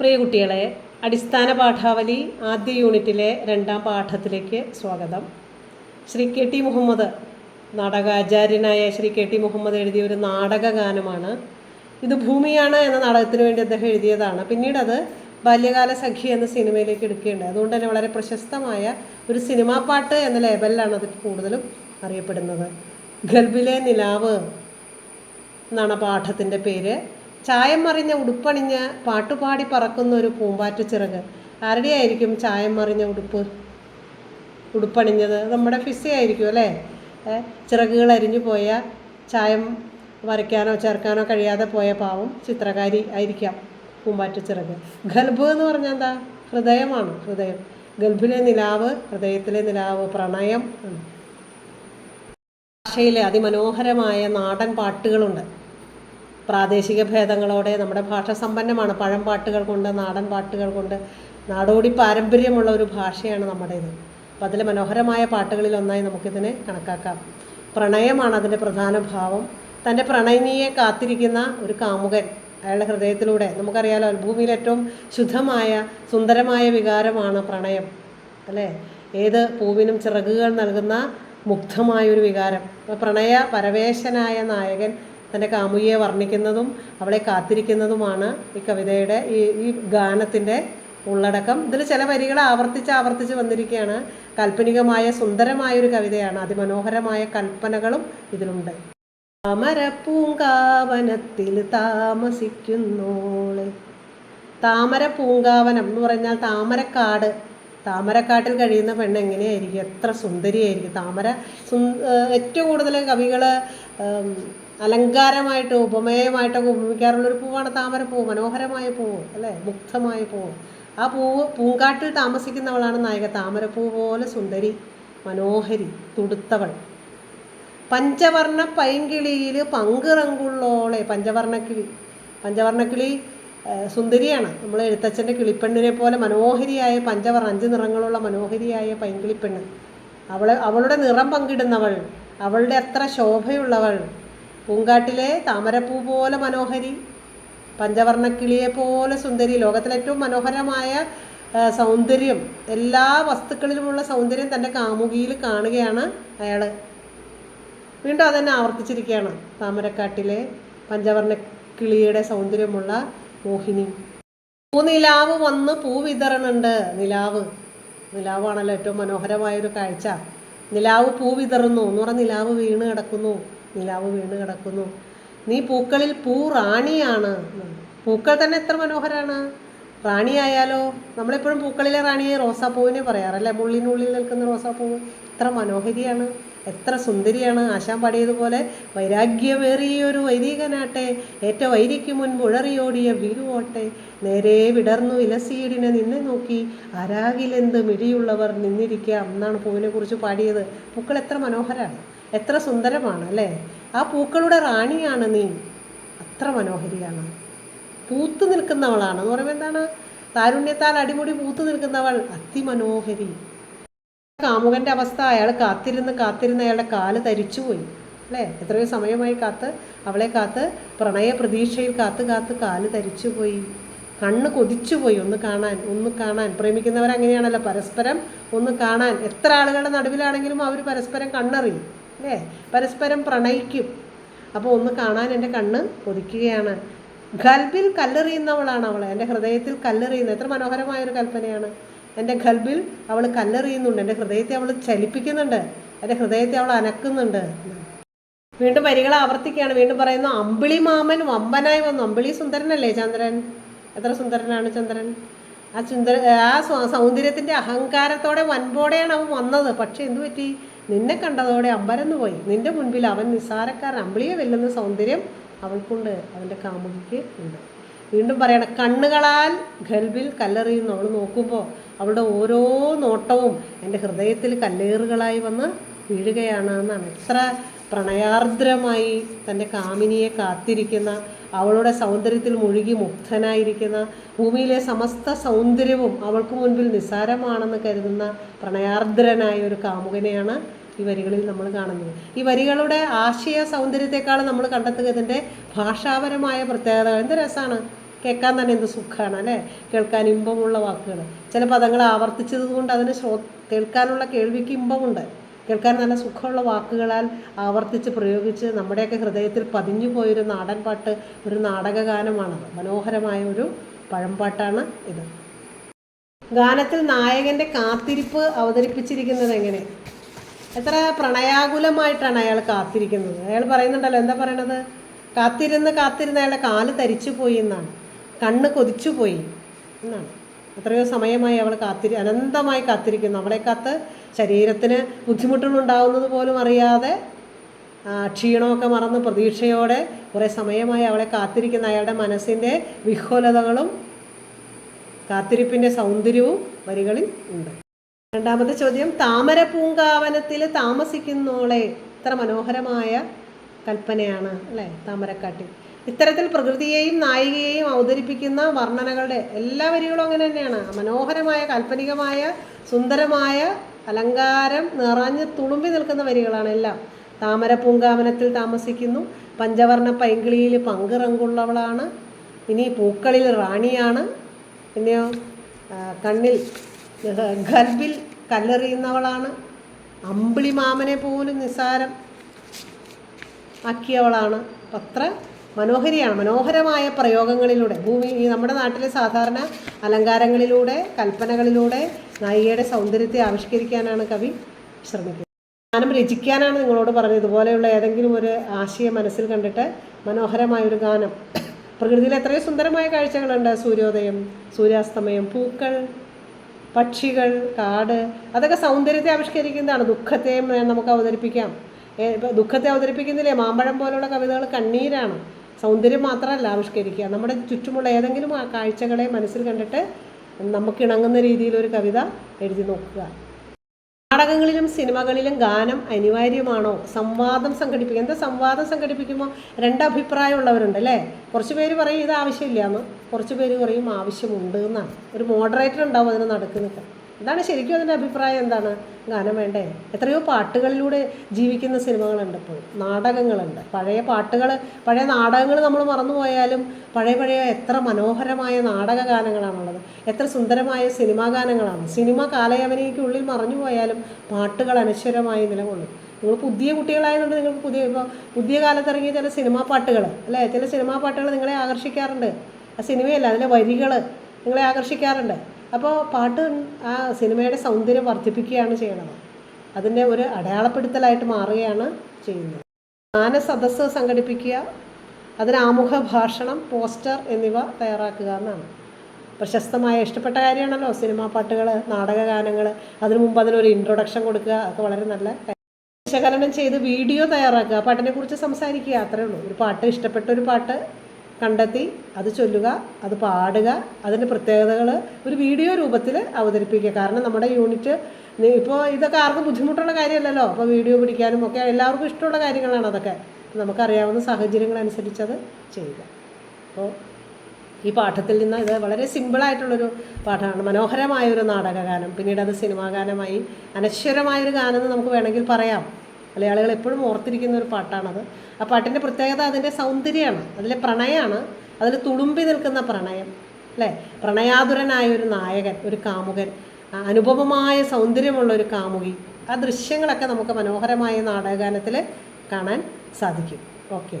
പ്രിയ കുട്ടികളെ അടിസ്ഥാന പാഠാവലി ആദ്യ യൂണിറ്റിലെ രണ്ടാം പാഠത്തിലേക്ക് സ്വാഗതം. ശ്രീ കെ ടി മുഹമ്മദ് നാടകാചാര്യനായ ശ്രീ കെ ടി മുഹമ്മദ് എഴുതിയ ഒരു നാടക ഗാനമാണ് ഇത് ഭൂമിയാണ് എന്ന നാടകത്തിന് വേണ്ടി അദ്ദേഹം എഴുതിയതാണ്. പിന്നീട് അത് ബാല്യകാല സഖി എന്ന സിനിമയിലേക്ക് എടുക്കുകയുണ്ടായി. അതുകൊണ്ട് തന്നെ വളരെ പ്രശസ്തമായ ഒരു സിനിമാ പാട്ട് എന്ന ലേബലിലാണ് അത് കൂടുതലും അറിയപ്പെടുന്നത്. ഗൾബിലെ നിലാവ് എന്നാണ് പാഠത്തിന്റെ പേര്. ചായം മറിഞ്ഞ ഉടുപ്പണിഞ്ഞ് പാട്ടുപാടി പറക്കുന്ന ഒരു പൂമ്പാറ്റ ചിറക്. ആരുടെ ആയിരിക്കും ചായം മറിഞ്ഞ ഉടുപ്പ്? ഉടുപ്പണിഞ്ഞത്? നമ്മുടെ ഫിസി ആയിരിക്കും അല്ലേ ചിറകുകൾ അരിഞ്ഞു പോയ ചായം വരയ്ക്കാനോ ചേർക്കാനോ കഴിയാതെ പോയ പാവം ചിത്രകാരി ആയിരിക്കാം പൂമ്പാറ്റ ചിറക്. ഗൽബ് എന്ന് പറഞ്ഞാൽ എന്താ? ഹൃദയമാണ് ഹൃദയം. ഗൽബിലെ നിലാവ് ഹൃദയത്തിലെ നിലാവ് പ്രണയം ഭാഷയിലെ അതിമനോഹരമായ നാടൻ പാട്ടുകളുണ്ട്. പ്രാദേശിക ഭേദങ്ങളോടെ നമ്മുടെ ഭാഷ സമ്പന്നമാണ്. പഴം പാട്ടുകൾ കൊണ്ട് നാടൻ പാട്ടുകൾ കൊണ്ട് നാടോടി പാരമ്പര്യമുള്ള ഒരു ഭാഷയാണ് നമ്മുടേത് അപ്പം അതിലെ മനോഹരമായ പാട്ടുകളിൽ ഒന്നായി നമുക്കിതിനെ കണക്കാക്കാം. പ്രണയമാണ് അതിന്റെ പ്രധാന ഭാവം. തന്റെ പ്രണയിനിയെ കാത്തിരിക്കുന്ന ഒരു കാമുകൻ അയാളുടെ ഹൃദയത്തിലൂടെ നമുക്കറിയാലോ ഭൂമിയിൽ ഏറ്റവും ശുദ്ധമായ സുന്ദരമായ വികാരമാണ് പ്രണയം അല്ലേ? ഏത് പൂവിനും ചിറകുകൾ നൽകുന്ന മുഗ്ധമായൊരു വികാരം. പ്രണയ പരവേശനായ നായകൻ തന്റെ കാമുകിയെ വർണിക്കുന്നതും അവളെ കാത്തിരിക്കുന്നതുമാണ് ഈ കവിതയുടെ ഈ ഈ ഗാനത്തിന്റെ ഉള്ളടക്കം. ഇതിൽ ചില വരികൾ ആവർത്തിച്ച് ആവർത്തിച്ച് വന്നിരിക്കുകയാണ്. കാൽപ്പനികമായ സുന്ദരമായ ഒരു കവിതയാണ്. അതിമനോഹരമായ കൽപ്പനകളും ഇതിലുണ്ട്. താമരപ്പൂങ്കാവനത്തിൽ താമസിക്കുന്നോൾ. താമര പൂങ്കാവനം എന്ന് പറഞ്ഞാൽ താമരക്കാട്. താമരക്കാട്ടിൽ കഴിയുന്ന പെണ്ണ് എങ്ങനെയായിരിക്കും? എത്ര സുന്ദരിയായിരിക്കും. താമര ഏറ്റവും കൂടുതൽ കവികൾ അലങ്കാരമായിട്ട് ഉപമേയമായിട്ടൊക്കെ ഉപയോഗിക്കാറുള്ളൊരു പൂവാണ് താമരപ്പൂവ് മനോഹരമായ പൂവ് അല്ലേ? മുക്തമായ പൂവ് ആ പൂവ് പൂങ്കാട്ടിൽ താമസിക്കുന്നവളാണ് നായിക. താമരപ്പൂ പോലെ സുന്ദരി മനോഹരി തുടുത്തവൾ. പഞ്ചവർണ പൈങ്കിളിയിൽ പങ്കിറങ്കുള്ളോളെ. പഞ്ചവർണക്കിളി. പഞ്ചവർണക്കിളി സുന്ദരിയാണ്. നമ്മൾ എഴുത്തച്ഛന്റെ കിളിപ്പെണ്ണിനെ പോലെ മനോഹരിയായ പഞ്ചവർണ അഞ്ച് നിറങ്ങളുള്ള മനോഹരിയായ പൈങ്കിളിപ്പെണ്ണ്. അവൾ അവളുടെ നിറം പങ്കിടുന്നവൾ. അവളുടെ അത്ര ശോഭയുള്ളവൾ. പൂങ്കാട്ടിലെ താമരപ്പൂ പോലെ മനോഹരി പഞ്ചവർണക്കിളിയെ പോലെ സുന്ദരി ലോകത്തിലെ ഏറ്റവും മനോഹരമായ സൗന്ദര്യം എല്ലാ വസ്തുക്കളിലുമുള്ള സൗന്ദര്യം തന്റെ കാമുകിയിൽ കാണുകയാണ് അയാൾ വീണ്ടും അതന്നെ ആവർത്തിച്ചിരിക്കുകയാണ് താമരക്കാട്ടിലെ പഞ്ചവർണ കിളിയുടെ സൗന്ദര്യമുള്ള മോഹിനി. പൂനിലാവ് വന്ന് പൂ വിതറണുണ്ട്. നിലാവ്. നിലാവാണല്ലോ ഏറ്റവും മനോഹരമായൊരു കാഴ്ച. നിലാവ് പൂ വിതറുന്നു. എന്ന് പറഞ്ഞാൽ നിലാവ് വീണ് കിടക്കുന്നു. നിലാവ് വീണ് കിടക്കുന്നു. നീ പൂക്കളിൽ പൂ റാണിയാണ് പൂക്കൾ തന്നെ എത്ര മനോഹരമാണ് റാണിയായാലോ? നമ്മളെപ്പോഴും പൂക്കളിലെ റാണിയെ റോസാപ്പൂവിനെ പറയാറല്ലേ മുള്ളിനുള്ളിൽ നിൽക്കുന്ന റോസാപ്പൂവ് എത്ര മനോഹരിയാണ്. എത്ര സുന്ദരിയാണ് ആശാൻ പാടിയതുപോലെ വൈരാഗ്യമേറിയൊരു വൈദികനാട്ടെ. ഏറ്റ വൈരിക്ക് മുൻപ് ഉഴറിയോടിയ വീരുവോട്ടെ. നേരെ വിടർന്നു ഇലസീടിനെ നിന്നെ നോക്കി. ആരാകിലെന്ത് മിഴിയുള്ളവർ നിന്നിരിക്കാം എന്നാണ് പൂവിനെ കുറിച്ച് പാടിയത്. പൂക്കൾ എത്ര മനോഹരമാണ് എത്ര സുന്ദരമാണ് അല്ലേ? ആ പൂക്കളുടെ റാണിയാണ് നീ. അത്ര മനോഹരിയാണ്. പൂത്തു നിൽക്കുന്നവളാണ്. എന്ന് പറയുമ്പോൾ എന്താണ്? താരുണ്യത്താൽ അടിമുടി പൂത്തു നിൽക്കുന്നവൾ. അതിമനോഹരി കാമുകന്റെ അവസ്ഥ അയാൾ കാത്തിരുന്ന് കാത്തിരുന്ന് അയാളുടെ കാൽ തരിച്ചുപോയി അല്ലേ? എത്രയോ സമയമായി കാത്ത് അവളെ കാത്ത് പ്രണയ പ്രതീക്ഷയിൽ കാത്ത് കാത്ത് കാൽ തരിച്ചുപോയി കണ്ണ് കൊതിച്ചുപോയി. ഒന്ന് കാണാൻ ഒന്ന് കാണാൻ. പ്രേമിക്കുന്നവർ അങ്ങനെയാണല്ലോ പരസ്പരം ഒന്ന് കാണാൻ. എത്ര ആളുകളുടെ നടുവിലാണെങ്കിലും അവർ പരസ്പരം കണ്ണറിയും അല്ലേ? പരസ്പരം പ്രണയിക്കും. അപ്പോൾ ഒന്ന് കാണാൻ എന്റെ കണ്ണ് കൊതിക്കുകയാണ്. ഗൽബിൽ കല്ലെറിയുന്നവളാണ് അവൾ എന്റെ ഹൃദയത്തിൽ കല്ലെറിയുന്ന എത്ര മനോഹരമായ ഒരു കൽപ്പനയാണ്. എന്റെ ഖൽബിൽ അവൾ കല്ലെറിയുന്നുണ്ട്. എന്റെ ഹൃദയത്തെ അവൾ ചലിപ്പിക്കുന്നുണ്ട്. എന്റെ ഹൃദയത്തെ അവൾ അനക്കുന്നുണ്ട്. വീണ്ടും വരികൾ ആവർത്തിക്കുകയാണ്. വീണ്ടും പറയുന്നു അമ്പിളി മാമൻ വമ്പനായി വന്നു. അമ്പിളി സുന്ദരനല്ലേ ചന്ദ്രൻ? എത്ര സുന്ദരനാണ് ചന്ദ്രൻ? ആ സുന്ദര ആ സൗന്ദര്യത്തിന്റെ അഹങ്കാരത്തോടെ വൻപോടെയാണ് അവൻ വന്നത്. പക്ഷെ എന്തു പറ്റി? നിന്നെ കണ്ടതോടെ അമ്പരന്ന് പോയി. നിന്റെ മുൻപിൽ അവൻ നിസ്സാരക്കാരൻ. അമ്പിളിയെ വെല്ലുന്ന സൗന്ദര്യം അവൾക്കുണ്ട്. അവന്റെ കാമുകിക്ക് ഉണ്ട്. വീണ്ടും പറയണം കണ്ണുകളാൽ ഖൽബിൽ കല്ലെറിയുന്നു. അവൾ നോക്കുമ്പോൾ അവളുടെ ഓരോ നോട്ടവും എന്റെ ഹൃദയത്തിൽ കല്ലേറുകളായി വന്ന് വീഴുകയാണ് എന്നാണ് എത്ര പ്രണയാർദ്രമായി തന്റെ കാമിനിയെ കാത്തിരിക്കുന്ന അവളുടെ സൗന്ദര്യത്തിൽ മുഴുകി മുക്തനായിരിക്കുന്ന ഭൂമിയിലെ സമസ്ത സൗന്ദര്യവും അവൾക്ക് മുൻപിൽ നിസ്സാരമാണെന്ന് കരുതുന്ന പ്രണയാർദ്രനായ ഒരു കാമുകനെയാണ് ഈ വരികളിൽ നമ്മൾ കാണുന്നത്. ഈ വരികളുടെ ആശയ സൗന്ദര്യത്തെക്കാൾ നമ്മൾ കണ്ടെത്തുക ഇതിന്റെ ഭാഷാപരമായ പ്രത്യേകത. എന്ത് രസമാണ്? കേൾക്കാൻ തന്നെ എന്ത് സുഖമാണ് അല്ലേ? കേൾക്കാൻ ഇമ്പമുള്ള വാക്കുകൾ ചില പദങ്ങൾ ആവർത്തിച്ചത് കൊണ്ട് അതിന് ശ്രോ കേൾക്കാനുള്ള കേൾവിക്ക് ഇമ്പമുണ്ട്. കേൾക്കാൻ നല്ല സുഖമുള്ള വാക്കുകളാൽ ആവർത്തിച്ച് പ്രയോഗിച്ച് നമ്മുടെയൊക്കെ ഹൃദയത്തിൽ പതിഞ്ഞു പോയൊരു നാടൻ പാട്ട് ഒരു നാടകഗാനമാണത് മനോഹരമായ ഒരു പഴംപാട്ടാണ് ഇത്. ഗാനത്തിൽ നായകന്റെ കാത്തിരിപ്പ് അവതരിപ്പിച്ചിരിക്കുന്നത് എങ്ങനെ? എത്ര പ്രണയാകുലമായിട്ടാണ് അയാൾ കാത്തിരിക്കുന്നത്. അയാൾ പറയുന്നുണ്ടല്ലോ എന്താ പറയണത്? കാത്തിരുന്ന് കാത്തിരുന്ന് അയാളുടെ കാൽ തരിച്ചു പോയി എന്നാണ്. കണ്ണ് കൊതിച്ചു പോയി എന്നാണ്. എത്രയോ സമയമായി അവൾ കാത്തിരി അനന്തമായി കാത്തിരിക്കുന്നു. അവളെ കാത്ത് ശരീരത്തിന് ബുദ്ധിമുട്ടുകളുണ്ടാവുന്നത് പോലും അറിയാതെ ക്ഷീണമൊക്കെ മറന്ന് പ്രതീക്ഷയോടെ കുറേ സമയമായി അവളെ കാത്തിരിക്കുന്ന അയാളുടെ മനസ്സിന്റെ വിഹ്വലതകളും കാത്തിരിപ്പിന്റെ സൗന്ദര്യവും വരികളിൽ ഉണ്ട്. രണ്ടാമത്തെ ചോദ്യം താമര പൂങ്കാവനത്തിൽ താമസിക്കുന്നോളെ ഇത്ര മനോഹരമായ കൽപ്പനയാണ് അല്ലേ? താമരക്കാട്ടിൽ. ഇത്തരത്തിൽ പ്രകൃതിയെയും നായികയെയും അവതരിപ്പിക്കുന്ന വർണനകളുടെ എല്ലാ വരികളും അങ്ങനെ തന്നെയാണ്. മനോഹരമായ കാൽപ്പനികമായ സുന്ദരമായ അലങ്കാരം നിറഞ്ഞ് തുളുമ്പി നിൽക്കുന്ന വരികളാണ് എല്ലാം. താമര പൂങ്കാമനത്തിൽ താമസിക്കുന്നു. പഞ്ചവർണ പൈങ്കിളിയിൽ പങ്കിറങ്കുള്ളവളാണ് ഇനി പൂക്കളിൽ റാണിയാണ്. പിന്നെയോ കണ്ണിൽ ഗർഭിൽ കല്ലെറിയുന്നവളാണ്. അമ്പിളി മാമനെ പോലും നിസ്സാരം ആക്കിയവളാണ്. അത്ര മനോഹരിയാണ്. മനോഹരമായ പ്രയോഗങ്ങളിലൂടെ ഭൂമി ഈ നമ്മുടെ നാട്ടിലെ സാധാരണ അലങ്കാരങ്ങളിലൂടെ കൽപ്പനകളിലൂടെ നായികയുടെ സൗന്ദര്യത്തെ ആവിഷ്കരിക്കാനാണ് കവി ശ്രമിക്കുന്നത്. ഗാനം രചിക്കാനാണ് നിങ്ങളോട് പറഞ്ഞത്. ഇതുപോലെയുള്ള ഏതെങ്കിലും ഒരു ആശയം മനസ്സിൽ കണ്ടിട്ട് മനോഹരമായ ഒരു ഗാനം. പ്രകൃതിയിൽ എത്രയോ സുന്ദരമായ കാഴ്ചകളുണ്ട്. സൂര്യോദയം സൂര്യാസ്തമയം പൂക്കൾ പക്ഷികൾ കാട് അതൊക്കെ സൗന്ദര്യത്തെ ആവിഷ്കരിക്കുന്നതാണ്. ദുഃഖത്തെയും നമുക്ക് അവതരിപ്പിക്കാം. ദുഃഖത്തെ അവതരിപ്പിക്കുന്നില്ലേ? മാമ്പഴം പോലുള്ള കവിതകൾ കണ്ണീരാണ്. സൗന്ദര്യം മാത്രമല്ല ആവിഷ്കരിക്കുക. നമ്മുടെ ചുറ്റുമുള്ള ഏതെങ്കിലും ആ കാഴ്ചകളെ മനസ്സിൽ കണ്ടിട്ട് നമുക്കിണങ്ങുന്ന രീതിയിലൊരു കവിത എഴുതി നോക്കുക. നാടകങ്ങളിലും സിനിമകളിലും ഗാനം അനിവാര്യമാണോ? സംവാദം സംഘടിപ്പിക്കുക. എന്താ സംവാദം സംഘടിപ്പിക്കുമ്പോൾ രണ്ട് അഭിപ്രായമുള്ളവരുണ്ട് അല്ലേ? കുറച്ച് പേര് പറയും ഇത് ആവശ്യമില്ല എന്ന്. കുറച്ച് പേര് പറയും ആവശ്യമുണ്ട് എന്നാണ്. ഒരു മോഡറേറ്റർ ഉണ്ടാവും അതിന് നടക്കുന്നത് ഇതാണ് ശരിക്കും അതിന്റെ അഭിപ്രായം എന്താണ്? ഗാനം വേണ്ടേ? എത്രയോ പാട്ടുകളിലൂടെ ജീവിക്കുന്ന സിനിമകളുണ്ട് ഇപ്പോൾ. നാടകങ്ങളുണ്ട്. പഴയ പാട്ടുകൾ പഴയ നാടകങ്ങൾ നമ്മൾ മറന്നുപോയാലും പഴയ പഴയ എത്ര മനോഹരമായ നാടക ഗാനങ്ങളാണുള്ളത്. എത്ര സുന്ദരമായ സിനിമാ ഗാനങ്ങളാണ്. സിനിമ കാലയവനിക്കുള്ളിൽ മറഞ്ഞു പോയാലും പാട്ടുകൾ അനശ്വരമായി നിലകൊള്ളും. നിങ്ങൾ പുതിയ കുട്ടികളായതുകൊണ്ട് നിങ്ങൾക്ക് പുതിയ ഇപ്പോൾ പുതിയ കാലത്ത് ഇറങ്ങിയ ചില സിനിമാ പാട്ടുകൾ അല്ലേ? ചില സിനിമാ പാട്ടുകൾ നിങ്ങളെ ആകർഷിക്കാറുണ്ട്. ആ സിനിമയല്ല അതിലെ വരികൾ നിങ്ങളെ ആകർഷിക്കാറുണ്ട്. അപ്പോൾ പാട്ട് ആ സിനിമയുടെ സൗന്ദര്യം വർദ്ധിപ്പിക്കുകയാണ് ചെയ്യണത്. അതിന്റെ ഒരു അടയാളപ്പെടുത്തലായിട്ട് മാറുകയാണ് ചെയ്യുന്നത്. ഗാന സദസ്സ് സംഘടിപ്പിക്കുക അതിന് ആമുഖ ഭാഷണം പോസ്റ്റർ എന്നിവ തയ്യാറാക്കുക എന്നാണ്. പ്രശസ്തമായ ഇഷ്ടപ്പെട്ട കാര്യമാണല്ലോ സിനിമാ പാട്ടുകൾ നാടകഗാനങ്ങൾ അതിനു മുമ്പ് അതിനൊരു ഇൻട്രൊഡക്ഷൻ കൊടുക്കുക അതൊക്കെ വളരെ നല്ല. വിശകലനം ചെയ്ത് വീഡിയോ തയ്യാറാക്കുക പാട്ടിനെ കുറിച്ച് സംസാരിക്കുക അത്രേ ഉള്ളൂ. ഒരു പാട്ട് ഇഷ്ടപ്പെട്ട ഒരു പാട്ട് കണ്ടെത്തി അത് ചൊല്ലുക അത് പാടുക അതിന്റെ പ്രത്യേകതകൾ ഒരു വീഡിയോ രൂപത്തിൽ അവതരിപ്പിക്കുക. കാരണം നമ്മുടെ യൂണിറ്റ് ഇപ്പോൾ ഇതൊക്കെ ആർക്കും ബുദ്ധിമുട്ടുള്ള കാര്യമല്ലല്ലോ. അപ്പോൾ വീഡിയോ പിടിക്കാനും ഒക്കെ എല്ലാവർക്കും ഇഷ്ടമുള്ള കാര്യങ്ങളാണ് അതൊക്കെ. നമുക്കറിയാവുന്ന സാഹചര്യങ്ങളനുസരിച്ചത് ചെയ്യുക. അപ്പോൾ ഈ പാഠത്തിൽ നിന്ന് ഇത് വളരെ സിമ്പിളായിട്ടുള്ളൊരു പാഠമാണ്. മനോഹരമായൊരു നാടകഗാനം. പിന്നീട് അത് സിനിമാ ഗാനമായി അനശ്വരമായൊരു ഗാനം എന്ന് നമുക്ക് വേണമെങ്കിൽ പറയാം. മലയാളികൾ എപ്പോഴും ഓർത്തിരിക്കുന്ന ഒരു പാട്ടാണത്. ആ പാട്ടിന്റെ പ്രത്യേകത അതിന്റെ സൗന്ദര്യമാണ് അതിലെ പ്രണയമാണ് അതിൽ തുളുമ്പി നിൽക്കുന്ന പ്രണയം അല്ലേ? പ്രണയാതുരനായ ഒരു നായകൻ ഒരു കാമുകൻ അനുപമമായ സൗന്ദര്യമുള്ള ഒരു കാമുകി. ആ ദൃശ്യങ്ങളൊക്കെ നമുക്ക് മനോഹരമായ നാടകഗാനത്തിൽ കാണാൻ സാധിക്കും. ഓക്കെ.